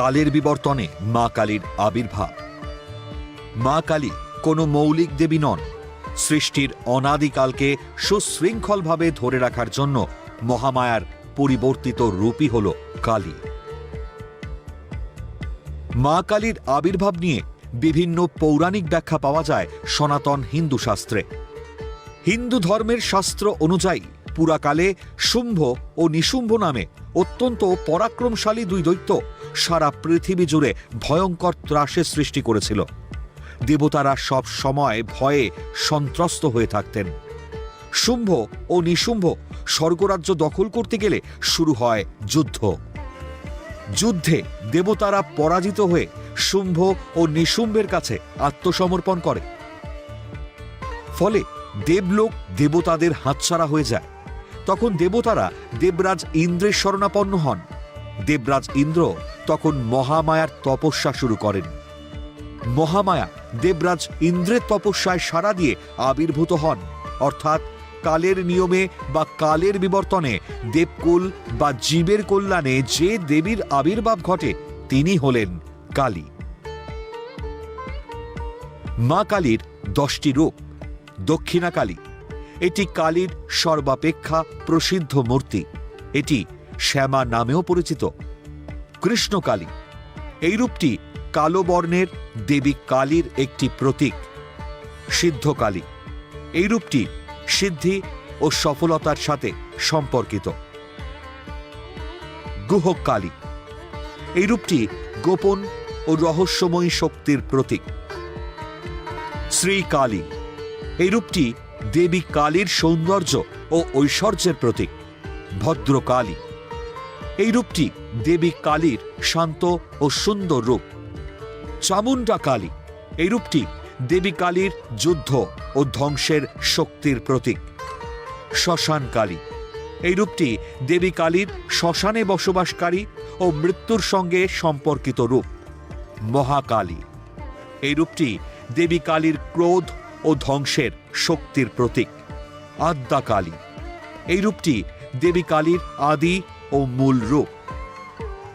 কালের বিবর্তনে মা কালীর আবির্ভাব। মা কালী কোনো মৌলিক দেবী নন। সৃষ্টির অনাদিকালকে সুশৃঙ্খলভাবে ধরে রাখার জন্য মহামায়ার পরিবর্তিত রূপই হল কালী। মা কালীর আবির্ভাব নিয়ে বিভিন্ন পৌরাণিক ব্যাখ্যা পাওয়া যায় সনাতন হিন্দু শাস্ত্রে। হিন্দু ধর্মের শাস্ত্র অনুযায়ী পুরাকালে শুম্ভ ও নিশুম্ভ নামে অত্যন্ত পরাক্রমশালী দুই দৈত্য সারা পৃথিবী জুড়ে ভয়ঙ্কর ত্রাসের সৃষ্টি করেছিল। দেবতারা সব সময় ভয়ে সন্ত্রস্ত হয়ে থাকতেন। শুম্ভ ও নিশুম্ভ স্বর্গরাজ্য দখল করতে গেলে শুরু হয় যুদ্ধ। যুদ্ধে দেবতারা পরাজিত হয়ে শুম্ভ ও নিশুম্ভের কাছে আত্মসমর্পণ করে। ফলে দেবলোক দেবতাদের হাতছাড়া হয়ে যায়। তখন দেবতারা দেবরাজ ইন্দ্রের শরণাপন্ন হন। দেবরাজ ইন্দ্র তখন মহামায়ার তপস্যা শুরু করেন। মহামায়া দেবরাজ ইন্দ্রের তপস্যায় সাড়া দিয়ে আবির্ভূত হন। অর্থাৎ কালের নিয়মে বা কালের বিবর্তনে দেবকুল বা জীবের কল্যাণে যে দেবীর আবির্ভাব ঘটে, তিনি হলেন কালী। মা কালীর দশটি রূপ, দক্ষিণা কালী। এটি কালীর সর্বাপেক্ষা প্রসিদ্ধ মূর্তি। এটি শ্যামা নামেও পরিচিত। কৃষ্ণকালী। এই রূপটি কালো বর্ণের দেবী কালীর একটি প্রতীক, সিদ্ধকালী। এই রূপটি সিদ্ধি ও সফলতার সাথে সম্পর্কিত। গুহক কালী এই রূপটি গোপন ও রহস্যময়ী শক্তির প্রতীক। শ্রী কালী এই রূপটি দেবী কালীর সৌন্দর্য ও ঐশ্বর্যের প্রতীক, ভদ্রকালী। এই রূপটি দেবী কালীর শান্ত ও সুন্দর রূপ। চামুন্ডা কালী, এই রূপটি দেবী কালীর যুদ্ধ ও ধ্বংসের শক্তির প্রতীক। শ্মশান কালী, এই রূপটি দেবী কালীর শ্মশানে বসবাসকারী ও মৃত্যুর সঙ্গে সম্পর্কিত রূপ। মহাকালী, এই রূপটি দেবী কালীর ক্রোধ ও ধ্বংসের শক্তির প্রতীক। আদ্যা কালী এই রূপটি দেবী কালীর আদি ও মূল রূপ।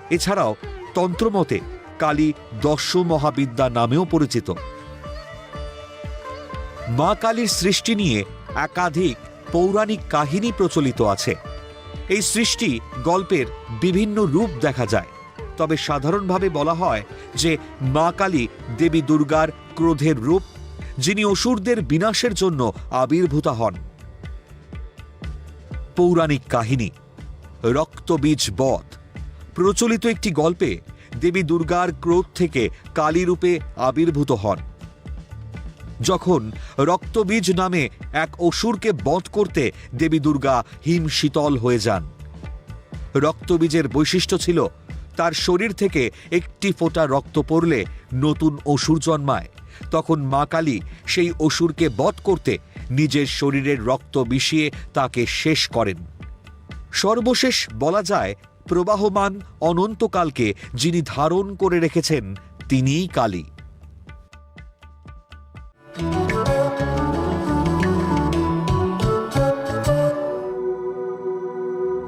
এছাড়াও তন্ত্রমতে কালী দশ মহাবিদ্যা নামেও পরিচিত। মা কালীর সৃষ্টি নিয়ে একাধিক পৌরাণিক কাহিনী প্রচলিত আছে। এই সৃষ্টি গল্পের বিভিন্ন রূপ দেখা যায়। তবে সাধারণভাবে বলা হয় যে মা কালী দেবী দুর্গার ক্রোধের রূপ, যিনি অসুরদের বিনাশের জন্য আবির্ভূতা হন। পৌরাণিক কাহিনী রক্তবীজ বধ। প্রচলিত একটি গল্পে দেবী দুর্গার ক্রোধ থেকে কালী রূপে আবির্ভূত হন। যখন রক্তবীজ নামে এক অসুরকে বধ করতে দেবী দুর্গা হিম শীতল হয়ে যান। রক্তবীজের বৈশিষ্ট্য ছিল, তার শরীর থেকে একটি ফোঁটা রক্ত পড়লে নতুন অসুর জন্মায়। তখন মা কালী সেই অসুরকে বধ করতে নিজের শরীরের রক্ত মিশিয়ে তাকে শেষ করেন। সর্বশেষ বলা যায় প্রবাহমান অনন্তকালকে যিনি ধারণ করে রেখেছেন, তিনিই কালী।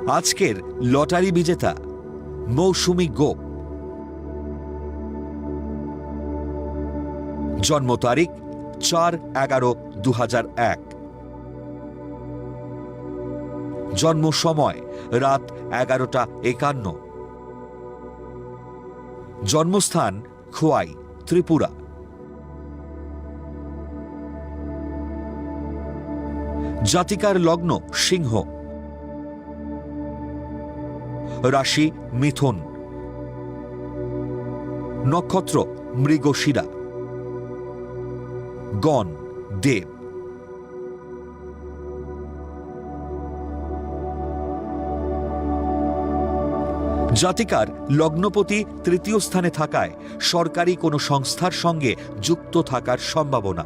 আজকের লটারি বিজেতা, মৌসুমি গোপ। জন্ম তারিখ চার এগারো দু এক। জন্ম সময় রাত এগারোটা একান্ন। জন্মস্থান খোয়াই, ত্রিপুরা। জাতিকার লগ্ন সিংহ। রাশি মিথুন। নক্ষত্র মৃগশিরা। গণ, দেব। জাতিকার লগ্নপতি তৃতীয় স্থানে থাকায় সরকারি কোনো সংস্থার সঙ্গে যুক্ত থাকার সম্ভাবনা।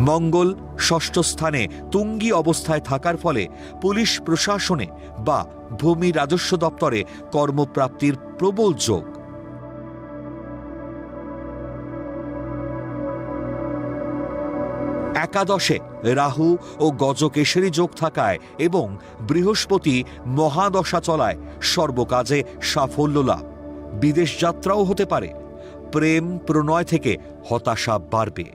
মঙ্গল ষষ্ঠ স্থানে তুঙ্গি অবস্থায় থাকার ফলে পুলিশ প্রশাসনে বা ভূমি রাজস্ব দপ্তরে কর্মপ্রাপ্তির প্রবল যোগ। একাদশে রাহু ও গজকেশরী যোগ থাকায় এবং বৃহস্পতি মহাদশা চলায় সর্বকাজে সাফল্য লাভ। বিদেশ যাত্রাও হতে পারে। প্রেম, প্রণয় থেকে হতাশা বাড়বে।